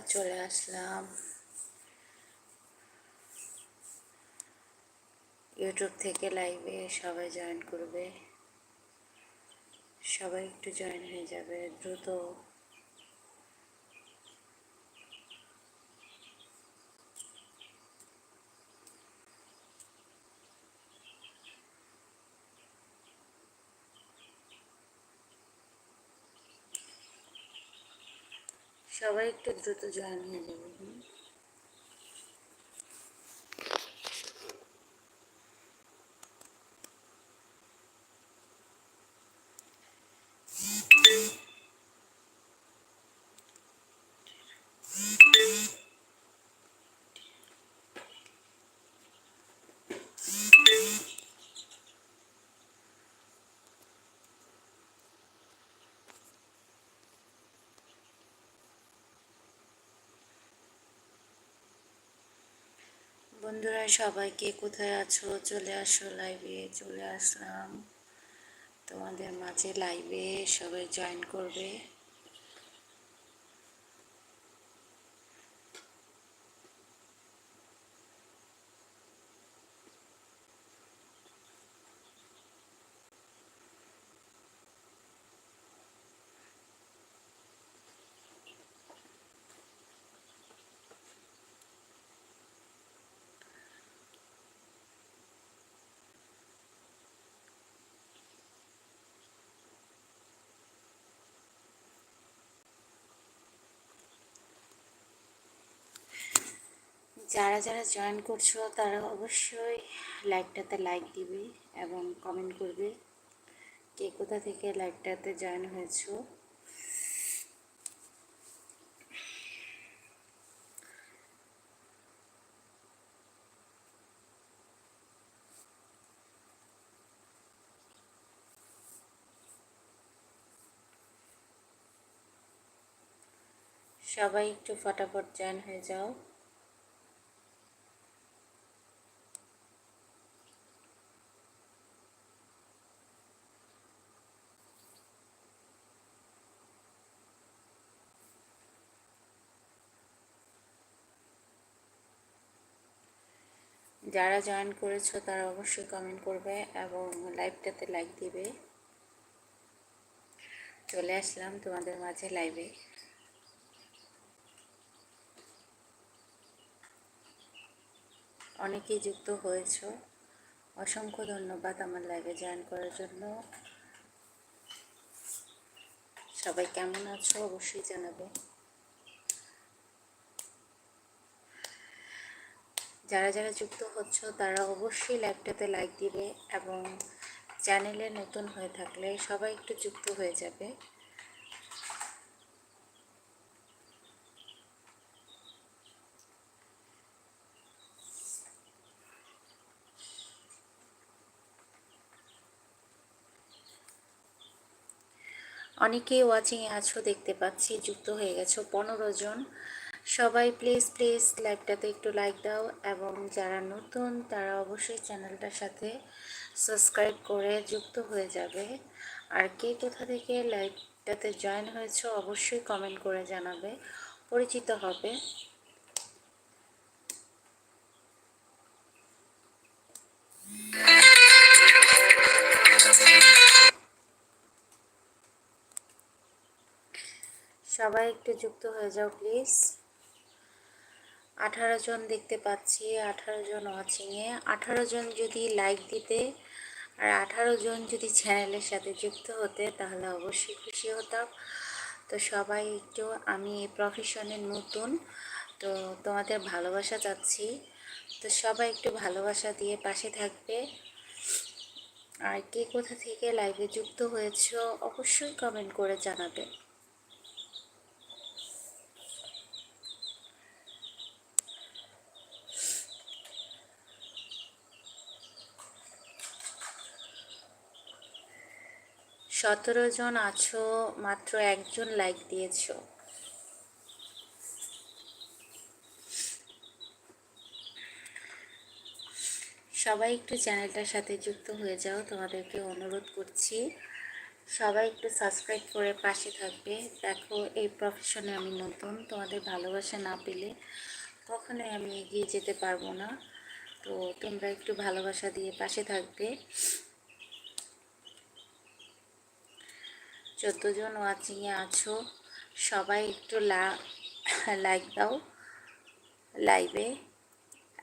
চলে আসলাম। ইউটিউব থেকে লাইভে সবাই জয়েন করবে। সবাই একটু জয়েন হয়ে যাবে দ্রুত। সবাই একটু দ্রুত জয়েন হয়ে যাবে বন্ধুরা, সবাইকে কোথায় আছো? চলে আসো লাইভে চলে আসলাম তোমাদের মাঝে লাইভে সবাই জয়েন করবে। যারা যারা জয়েন করছ, তারা অবশ্যই লাইকটাতে লাইক দিবে এবং কমেন্ট করবে কে কোথা থেকে লাইকটাতে জয়েন হয়েছো। সবাই একটু ফটাফট জয়েন হয়ে যাও। যারা জয়েন করেছ তারা অবশ্যই কমেন্ট করবে এবং লাইভটাতে লাইক দিবে। চলে আসলাম তোমাদের মাঝে লাইভে অনেকেই যুক্ত হয়েছ। অসংখ্য ধন্যবাদ আমার লাইভে জয়েন করার জন্য। সবাই কেমন আছো অবশ্যই জানাবে। যারা যারা যুক্ত হচ্ছ, তারা অবশ্যই লাইভটাতে লাইক দিবে এবং চ্যানেলে নতুন হয়ে থাকলে সবাই একটু যুক্ত হয়ে যাবে। অনেকেই ওয়াচিংয়ে আছো, দেখতে পাচ্ছি, যুক্ত হয়ে গেছো। পনেরো জন। সবাই প্লিজ প্লিজ লাইভটাতে একটু লাইক দাও এবং যারা নতুন, তারা অবশ্যই চ্যানেলটার সাথে সাবস্ক্রাইব করে যুক্ত হয়ে যাবে। আর কে কোথা থেকে লাইভটাতে জয়েন হয়েছে অবশ্যই কমেন্ট করে জানাবে। পরিচিত হবে। সবাই একটু যুক্ত হয়ে যাও প্লিজ আঠারো জন দেখতে পাচ্ছি, আঠারো জন ওয়াচিংয়ে আঠারো জন যদি লাইক দিতে আর আঠারো জন যদি চ্যানেলের সাথে যুক্ত হতে, তাহলে অবশ্যই খুশি হতাম। তো সবাই একটু, আমি এই প্রফেশনের নতুন, তো তোমাদের ভালোবাসা চাচ্ছি। তো সবাই একটু ভালোবাসা দিয়ে পাশে থাকবে। আর কে কোথা থেকে লাইভে যুক্ত হয়েছ, অবশ্যই কমেন্ট করে জানাবে। সতেরো জন আছো, মাত্র একজন লাইক দিয়েছ। সবাই একটু চ্যানেলটার সাথে যুক্ত হয়ে যাও, তোমাদেরকে অনুরোধ করছি। সবাই একটু সাবস্ক্রাইব করে পাশে থাকবে। দেখো, এই প্রফেশনে আমি নতুন, তোমাদের ভালোবাসা না পেলে কখনোই আমি এগিয়ে যেতে পারব না। তো তোমরা একটু ভালোবাসা দিয়ে পাশে থাকবে। চোদ্দ জন ওয়াচিংয়ে আছো, সবাই একটু লাইক দাও লাইভে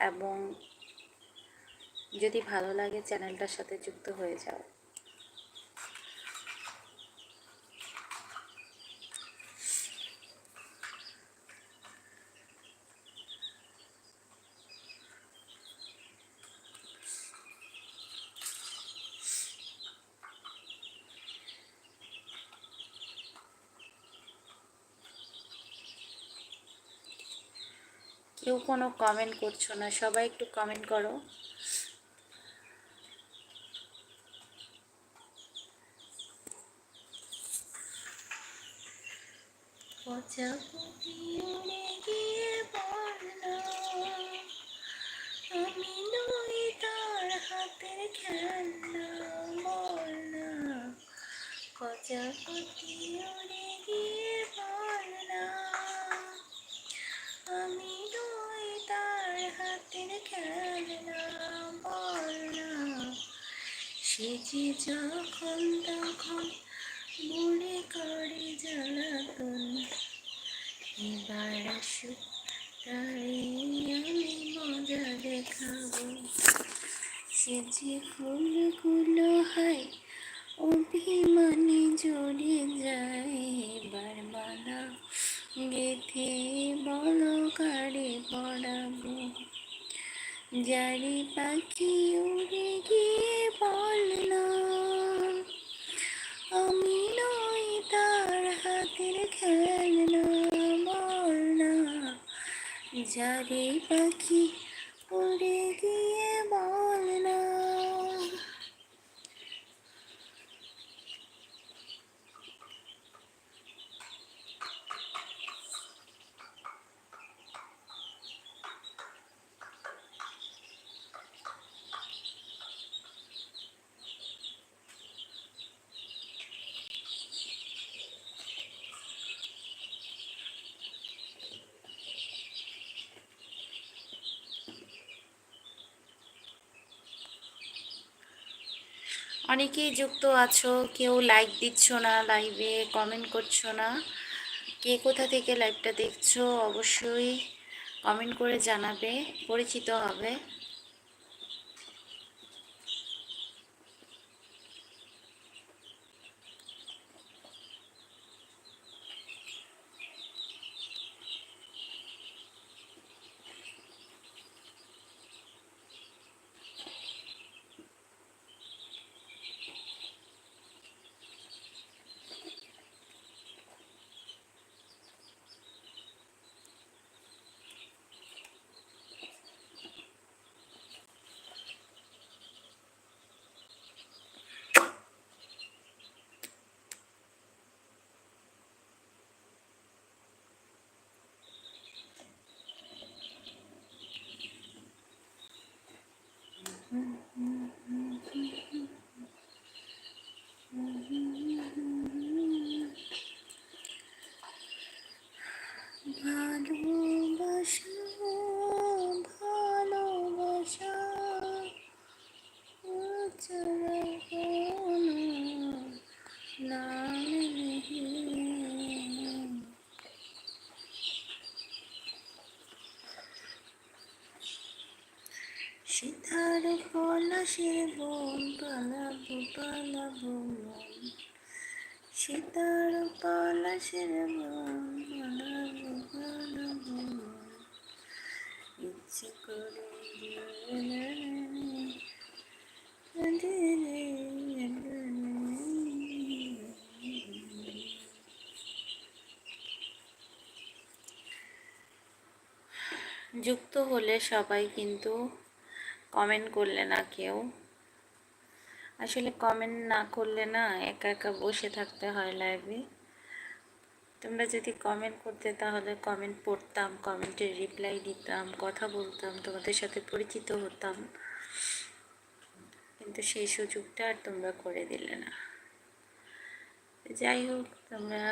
এবং যদি ভালো লাগে চ্যানেলটার সাথে যুক্ত হয়ে যাও। কেউ কোনো কমেন্ট করছ না, সবাই একটু কমেন্ট করো। আমি নই তার হাতের খেলনা বলনা প্রজাপতি উড়ে গিয়ে বলনা আমি নই তার হাতের খেলনা বলনা সে যে যখন তখন মনে করে জ্বালাতন এবার আসুক তাই আমি মজা দেখাবো। সে যে ফুলগুলো হয় অভিমানে জড়ে যায় এবার মালা গেথে বলো কারে পড়াবো যারি পাখি উড়ে গিয়ে বল না আমি নই তার হাতের খেলনা যারে পাখি উড়ে গিয়ে বল না অনেকেই যুক্ত আছো, কেউ লাইক দিচ্ছ না লাইভে কমেন্ট করছ না। কে কোথা থেকে লাইভটা দেখছ অবশ্যই কমেন্ট করে জানাবে, পরিচিত হবে। সীতার পলাশের বন পালাবো পালাবো মন। সীতার পলাশের বন পালাবো পালাবো মন। ইচ্ছে করে যুক্ত হলে সবাই কিন্তু কমেন্ট করলে না কেউ। আসলে কমেন্ট না করলে না একা একা বসে থাকতে হয় লাইভে তোমরা যদি কমেন্ট করতে তাহলে কমেন্ট পড়তাম কমেন্টের রিপ্লাই দিতাম, কথা বলতাম, তোমাদের সাথে পরিচিত হতাম। কিন্তু সেই সুযোগটা আর তোমরা করে দিলে না। যাই হোক তোমরা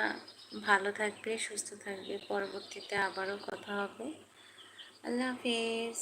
ভালো থাকবে, সুস্থ থাকবে। পরবর্তীতে আবারও কথা হবে। আল্লাহ হাফিজ।